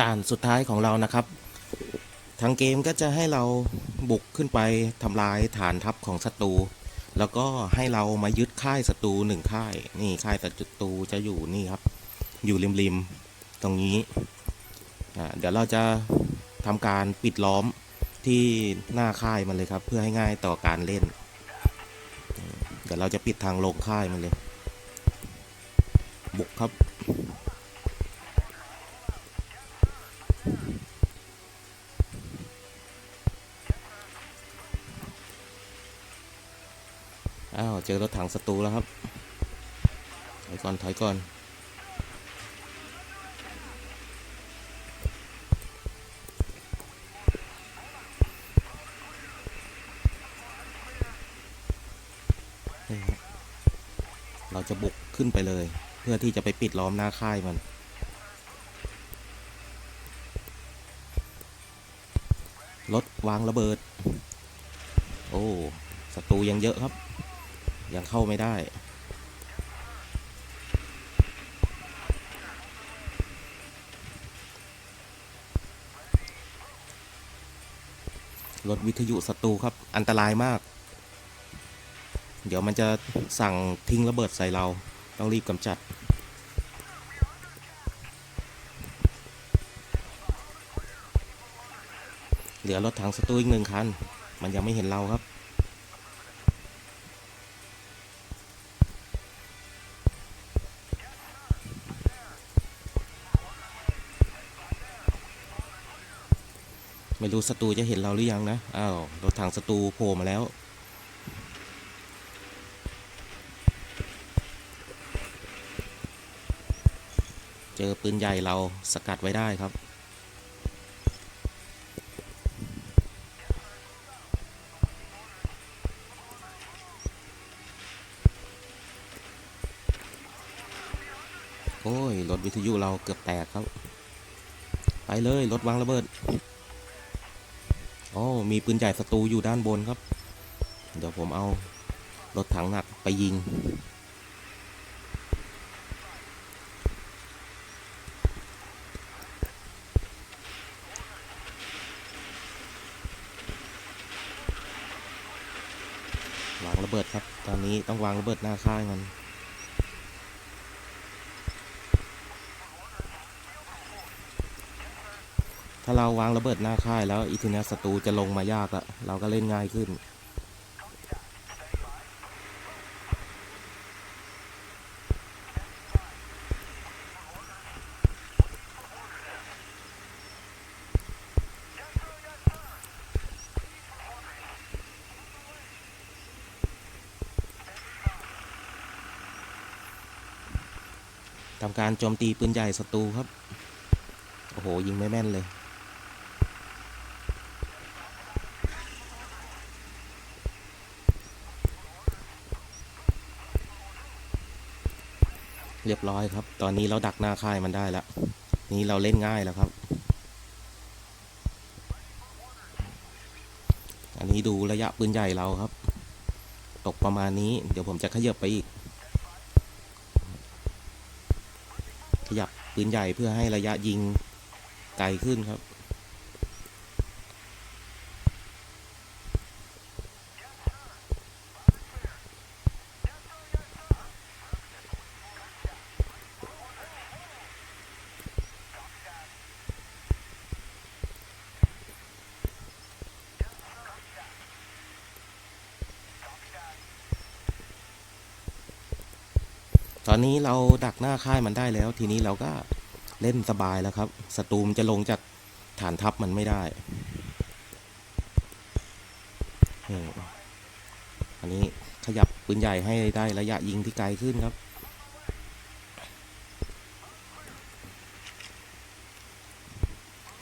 ด่านสุดท้ายของเรานะครับ ทางเกมก็จะให้เราบุกขึ้นไปทำลายฐานทัพของศัตรู แล้วก็ให้เรามายึดค่ายศัตรูหนึ่งค่าย นี่ค่ายศัตรูจะอยู่นี่ครับ อยู่ริมๆตรงนี้ เดี๋ยวเราจะทำการปิดล้อมที่หน้าค่ายมันเลยครับ เพื่อให้ง่ายต่อการเล่น เดี๋ยวเราจะปิดทางลงค่ายมันเลย บุกครับ อ้าวเจอรถถังศัตรูแล้วครับถอยก่อนถอยก่อนเราจะบุกขึ้นไปเลย เพื่อที่จะไปปิดล้อมหน้าค่ายมันรถวางระเบิด โอ้ศัตรูยังเยอะครับ ยังเข้าไม่ได้รถวิทยุศัตรูครับ อันตรายมาก เดี๋ยวมันจะสั่งทิ้งระเบิดใส่เรา ต้องรีบกำจัด เหลือรถถังศัตรูอีกหนึ่งคัน มันยังไม่เห็นเราครับ รู้ศัตรูจะเห็นเราหรือยังนะ อ้าวรถถังศัตรูโผล่มาแล้ว เจอปืนใหญ่เราสกัดไว้ได้ครับ โอ้ย รถวิทยุเราเกือบแตกครับ ไปเลย รถวางระเบิด อ้มีปืนใหญ่ศัตรูอยู่ด้านบนครับ เดี๋ยวผมเอารถถังหนักไปยิง วางระเบิดครับ ตอนนี้ต้องวางระเบิดหน้าค่ายมันาเราวางระเบิดหน้าค่ายแล้วอีทีเนียศัตรูจะลงมายากละเราก็เล่นง่ายขึ้น ทำการโจมตีปืนใหญ่ศัตรูครับ โอ้โห ยิงไม่แม่นเลย รียบร้อยครับ ตอนนี้เราดักหน้าค่ายมันได้แล้ว นี่เราเล่นง่ายแล้วครับ อันนี้ดูระยะปืนใหญ่เราครับ ตกประมาณนี้ เดี๋ยวผมจะขยับไปอีก ขยับปืนใหญ่เพื่อให้ระยะยิงไกลขึ้นครับ ตอนนี้เราดักหน้าค่ายมันได้แล้ว ทีนี้เราก็เล่นสบายแล้วครับศัตรูมจะลงจากฐานทัพมันไม่ได้อันนี้ขยับปืนใหญ่ให้ได้ระยะยิงที่ไกลขึ้นครับ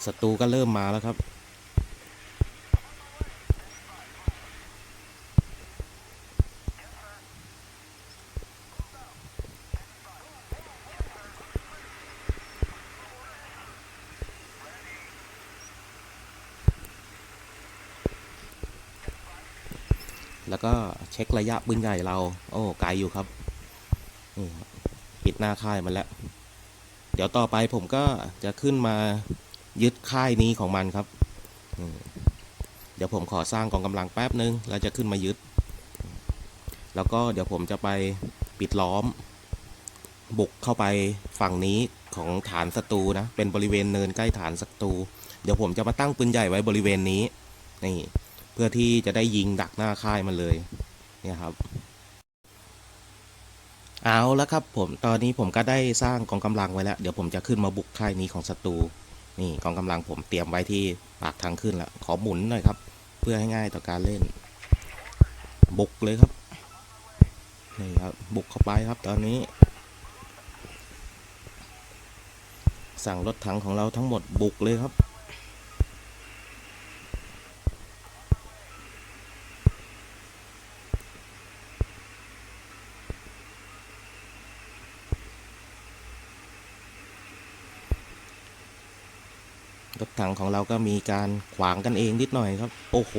ศัตรูก็เริ่มมาแล้วครับ แล้วก็เช็คระยะปืนใหญ่เรา โอ้ไกลอยู่ครับนี่ปิดหน้าค่ายมันแล้ว เดี๋ยวต่อไปผมก็จะขึ้นมายึดค่ายนี้ของมันครับ เดี๋ยวผมขอสร้างกองกำลังแป๊บนึง แล้วจะขึ้นมายึด แล้วก็เดี๋ยวผมจะไปปิดล้อม บุกเข้าไปฝั่งนี้ของฐานศัตรูนะ เป็นบริเวณเนินใกล้ฐานศัตรู เดี๋ยวผมจะมาตั้งปืนใหญ่ไว้บริเวณนี้ นี่ พื่อที่จะได้ยิงดักหน้าค่ายมันเลย เนี่ยครับ เอาแล้วครับผมตอนนี้ผมก็ได้สร้างกองกำลังไว้แล้ว เดี๋ยวผมจะขึ้นมาบุกค่ายนี้ของศัตรูนี่กองกำลังผมเตรียมไว้ที่ปากทางขึ้นแล้วขอหมุนหน่อยครับ เพื่อให้ง่ายต่อการเล่น บุกเลยครับนี่ครับบุกเข้าไปครับตอนนี้ สั่งรถถังของเราทั้งหมดบุกเลยครับ รถถังของเราก็มีการขวางกันเองนิดหน่อยครับ โอ้โห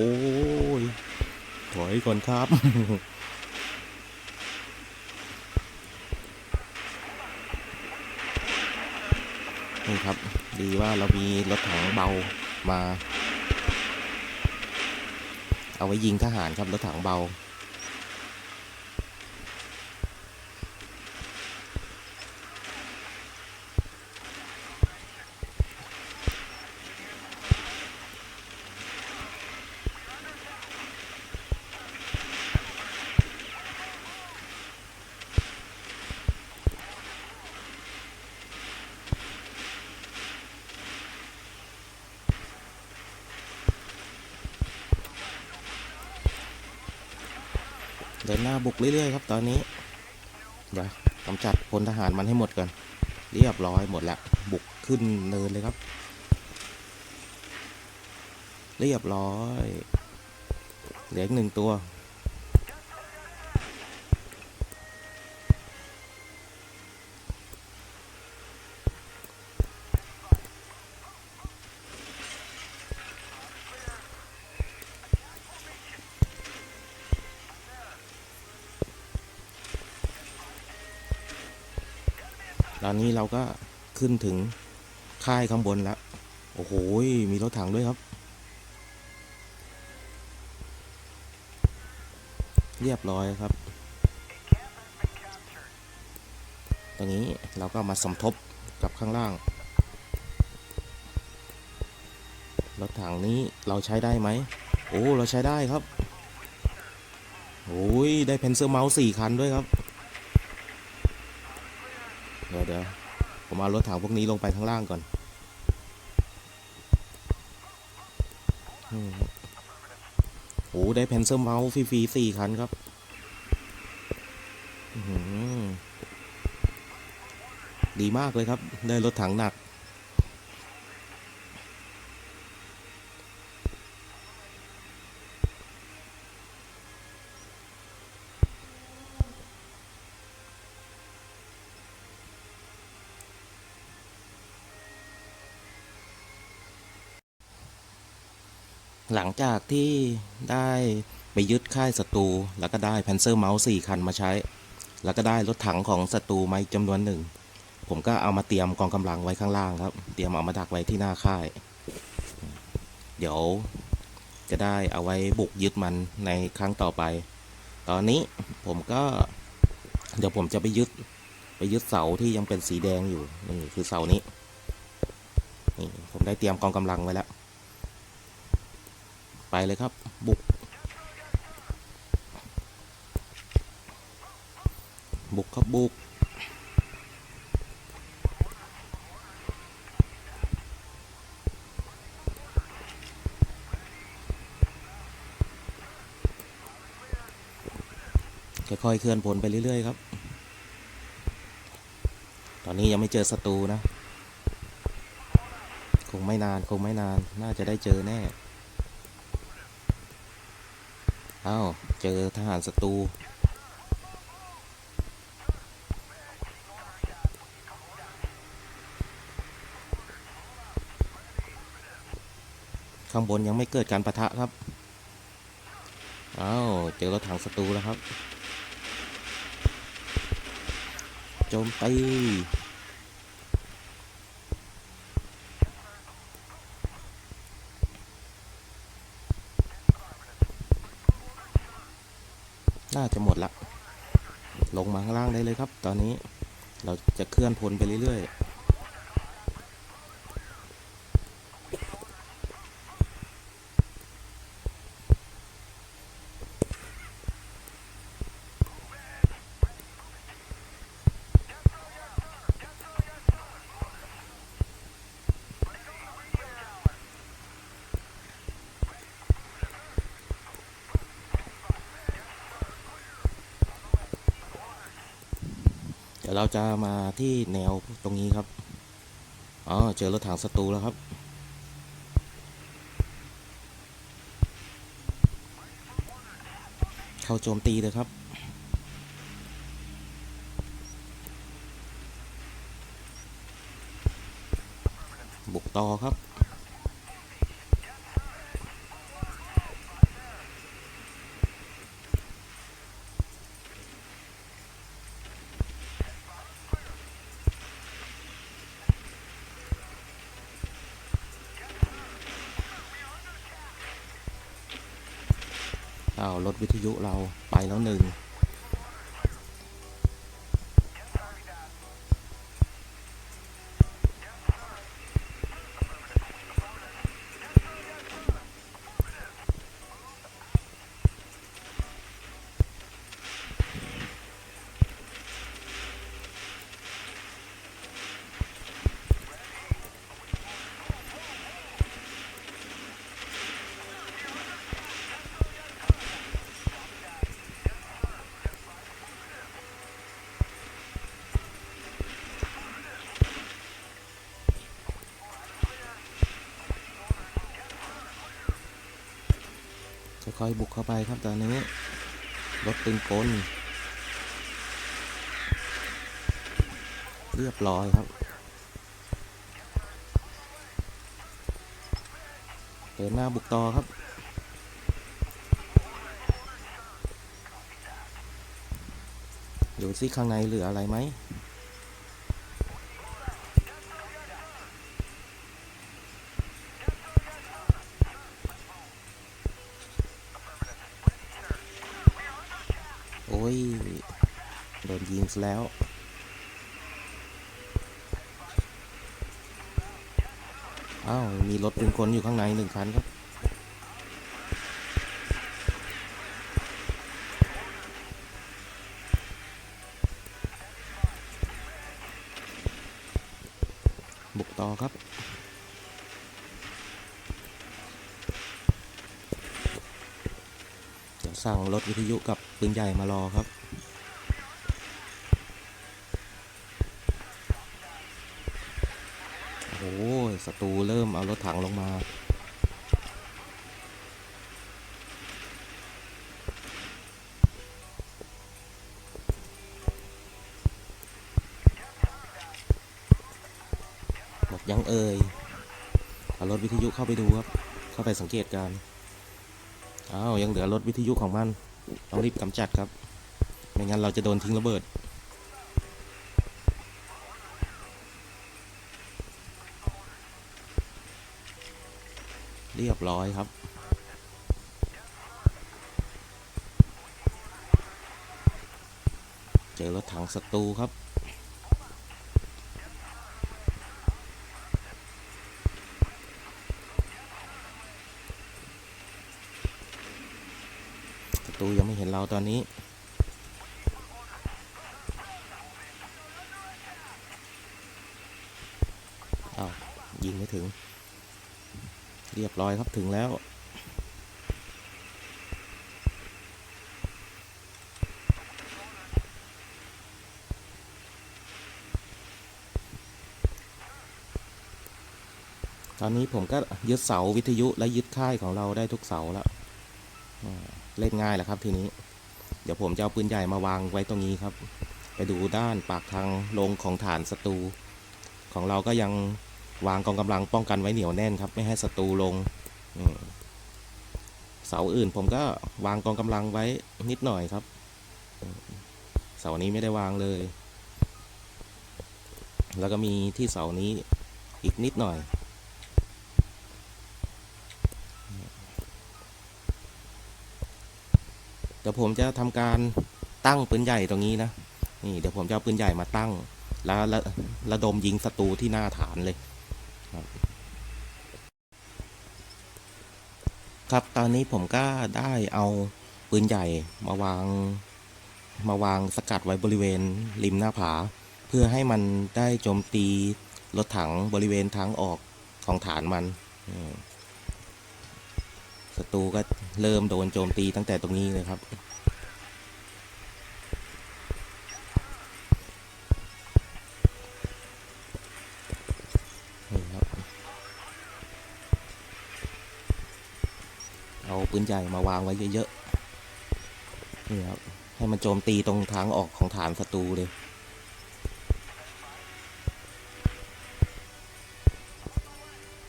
ถอยก่อนครับ นี่ครับ ดีว่าเรามีรถถังเบามา เอาไว้ยิงทหารครับรถถังเบา เดินหน้าบุกเรื่อยๆครับตอนนี้เดี๋ยวกำจัดพลทหารมันให้หมดก่อนเรียบร้อยหมดแล้วบุกขึ้นเนินเลยครับ เรียบร้อย เหลืออีกหนึ่งตัว อนนี้เราก็ขึ้นถึงค่ายข้างบนแล้ว โอ้โห มีรถถังด้วยครับ เรียบร้อยครับตรงนี้เราก็มาสมทบกับข้างล่าง รถถังนี้เราใช้ได้ไหม โอ้ เราใช้ได้ครับ โอ้ย ได้เพนเซอร์เมาส์สี่คันด้วยครับ ดี๋ยวเดี๋ยวผมเอารถถังพวกนี้ลงไปข้างล่างก่อนอืมโอ้ได้เพนเซอร์เมาส์ฟรีๆสี่คันครับดีมากเลยครับ ได้รถถังหนัก หลังจากที่ได้ไปยึดค่ายศัตรู แล้วก็ได้แพนเซอร์เมาส์สี่คันมาใช้ แล้วก็ได้รถถังของศัตรูมาอีกจำนวนหนึ่ง ผมก็เอามาเตรียมกองกำลังไว้ข้างล่างครับ เตรียมเอามาดักไว้ที่หน้าค่าย เดี๋ยวจะได้เอาไว้บุกยึดมันในครั้งต่อไป ตอนนี้ผมก็ เดี๋ยวผมจะไปยึด ไปยึดเสาที่ยังเป็นสีแดงอยู่นี่คือเสานี้นี่ผมได้เตรียมกองกำลังไว้แล้ว ไปเลยครับ บุก บุกครับบุกค่อยๆเคลื่อนพลไปเรื่อยๆครับ ตอนนี้ยังไม่เจอศัตรูนะ คงไม่นาน คงไม่นาน น่าจะได้เจอแน่ อ้าว เจอทหารศัตรูข้างบนยังไม่เกิดการประทะครับ อ้าว เจอรถถังศัตรูแล้วครับ โจมตี จะหมดละ ลงมาข้างล่างได้เลยครับ ตอนนี้เราจะเคลื่อนพลไปเรื่อยๆ เราจะมาที่แนวตรงนี้ครับ อ๋อ เจอรถถังศัตรูแล้วครับ เข้าโจมตีเลยครับ บุกต่อครับ อ้าวรถวิทยุเราไปแล้วหนึ่ง ค่อยบุกเข้าไปครับตอนนี้รถปืนกลเรียบร้อยครับ เดินหน้าบุกต่อครับดูซิข้างในเหลืออะไรไหม โอ้ย โดน ยิงซะแล้ว อ้าว มีรถเปืนกลอยู่ข้างในหนึ่งคันครับ บุกต่อครับเดี๋ยวสั่งรถวิทยุกับปืนใหญ่มารอครับ โอ้โหศัตรูเริ่มเอารถถังลงมาหมดยังเอ่ยเอารถวิทยุเข้าไปดูครับ เข้าไปสังเกตการอ้าวยังเหลือรถวิทยุของมัน ต้องรีบกำจัดครับ ไม่งั้นเราจะโดนทิ้งระเบิด เรียบร้อยครับ เจอรถถังศัตรูครับศัตรูยังไม่เห็นเราตอนนี้อ้าวยิงไม่ถึง เรียบร้อยครับถึงแล้ว ตอนนี้ผมก็ยึดเสาวิทยุและยึดค่ายของเราได้ทุกเสาแล้วเล่นง่ายแหละครับทีนี้ เดี๋ยวผมจะเอาปืนใหญ่มาวางไว้ตรงนี้ครับ ไปดูด้านปากทางลงของฐานศัตรูของเราก็ยัง วางกองกำลังป้องกันไว้เหนียวแน่นครับ ไม่ให้ศัตรูลงเสาอื่นผมก็วางกองกำลังไว้นิดหน่อยครับ เสานี้ไม่ได้วางเลย แล้วก็มีที่เสานี้อีกนิดหน่อย เดี๋ยวผมจะทำการตั้งปืนใหญ่ตรงนี้นะ นี่เดี๋ยวผมจะเอาปืนใหญ่มาตั้ง แล้วระระดมยิงศัตรูที่หน้าฐานเลย ครับ ครับตอนนี้ผมก็ได้เอาปืนใหญ่มาวาง มาวางสกัดไว้บริเวณริมหน้าผา เพื่อให้มันได้โจมตีรถถังบริเวณทางออกของฐานมันศัตรูก็เริ่มโดนโจมตีตั้งแต่ตรงนี้เลยครับ นี่ครับ เอาปืนใหญ่มาวางไว้เยอะๆ นี่ครับให้มันโจมตีตรงทางออกของฐานศัตรูเลย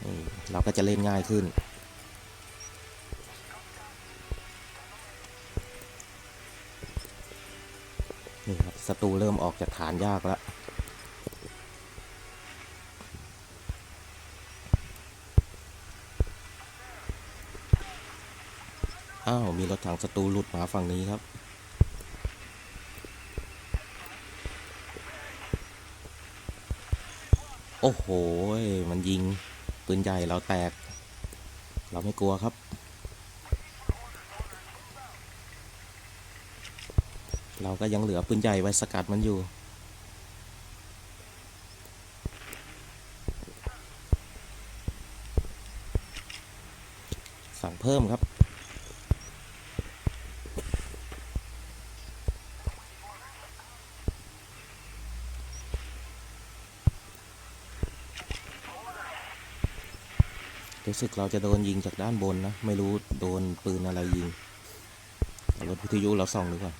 นี่เราก็จะเล่นง่ายขึ้น นี่ครับศัตรูเริ่มออกจากฐานยากแล้ว อ้าว มีรถถังศัตรูหลุดมาฝั่งนี้ครับโอ้โห มันยิง ปืนใหญ่เราแตก เราไม่กลัวครับ เราก็ยังเหลือปืนใหญ่ไว้สกัดมันอยู่ สั่งเพิ่มครับ รู้สึกเราจะโดนยิงจากด้านบนนะ ไม่รู้โดนปืนอะไรยิงรถวิทยุเราส่องดูก่อน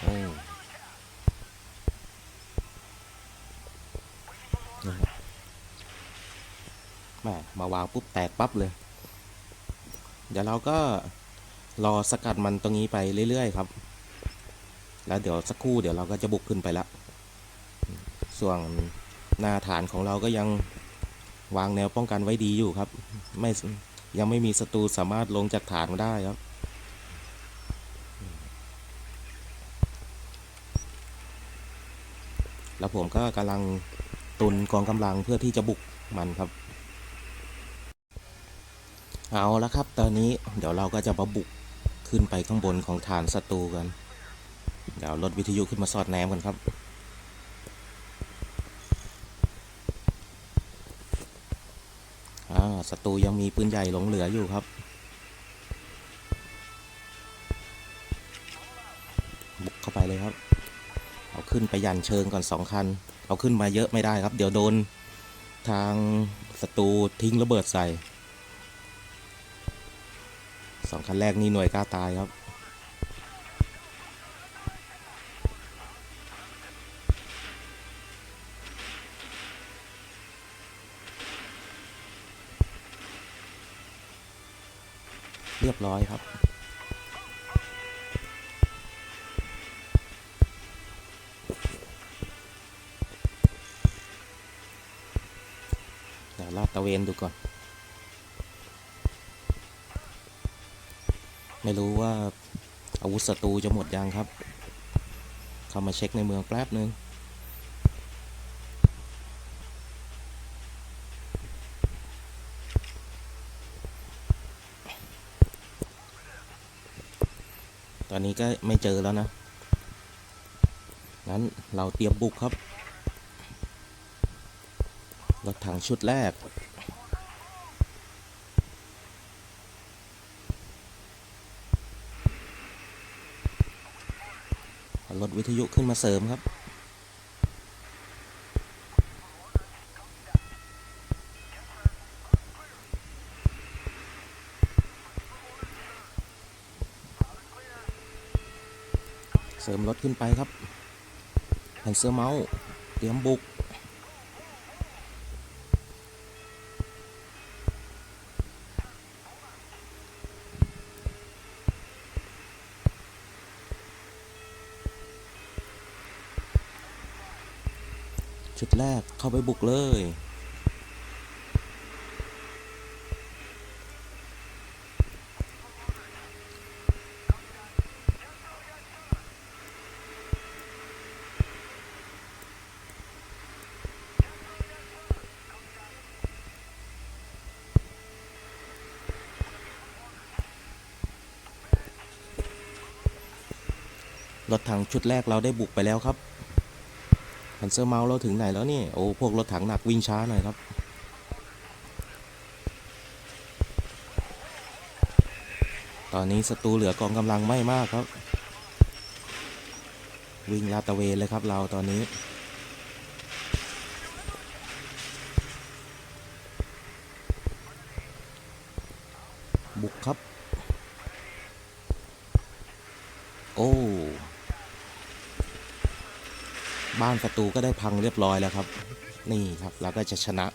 โอ้แม่มาวางปุ๊บแตกปั๊บเลย เดี๋ยวเราก็รอสกัดมันตรงนี้ไปเรื่อย ๆ ครับ แล้วเดี๋ยวสักครู่เดี๋ยวเราก็จะบุกขึ้นไปละ ส่วนหน้าฐานของเราก็ยัง วางแนวป้องกันไว้ดีอยู่ครับ ไม่ยังไม่มีศัตรูสามารถลงจากฐานมาได้ครับ แล้วผมก็กำลังตุนกองกำลังเพื่อที่จะบุกมันครับ เอาละครับ ตอนนี้เดี๋ยวเราก็จะมาบุกขึ้นไปข้างบนของฐานศัตรูกัน เดี๋ยวรถวิทยุขึ้นมาสอดแนมกันครับ อ่า ศัตรูยังมีปืนใหญ่หลงเหลืออยู่ครับ บุกเข้าไปเลยครับ เอาขึ้นไปยันเชิงก่อนสองคัน เอาขึ้นมาเยอะไม่ได้ครับ เดี๋ยวโดนทางศัตรูทิ้งระเบิดใส่สองคันแรกนี่หน่วยกล้าตายครับ รียบร้อยครับ เดี๋ยวลาดตะเวนดูก่อน ไม่รู้ว่าอาวุธศัตรูจะหมดยังครับ เข้ามาเช็คในเมืองแป๊บนึง ตอนนี้ก็ไม่เจอแล้วนะ งั้นเราเตรียมบุกครับ รถถังชุดแรก รถวิทยุขึ้นมาเสริมครับ รถขึ้นไปครับแผ่นเสื้อเมาส์เตรียมบุก ชุดแรกเข้าไปบุกเลย รถถังชุดแรกเราได้บุกไปแล้วครับพันเซอร์เมาเราถึงไหนแล้วนี่ โอ้ พวกรถถังหนักวิ่งช้าหน่อยครับ ตอนนี้ศัตรูเหลือกองกำลังไม่มากครับ วิ่งลาดตะเวนเลยครับเราตอนนี้ บุกครับ โอ้ บ้าน ศัตรูก็ได้พังเรียบร้อยแล้วครับ นี่ครับเราก็จะชนะ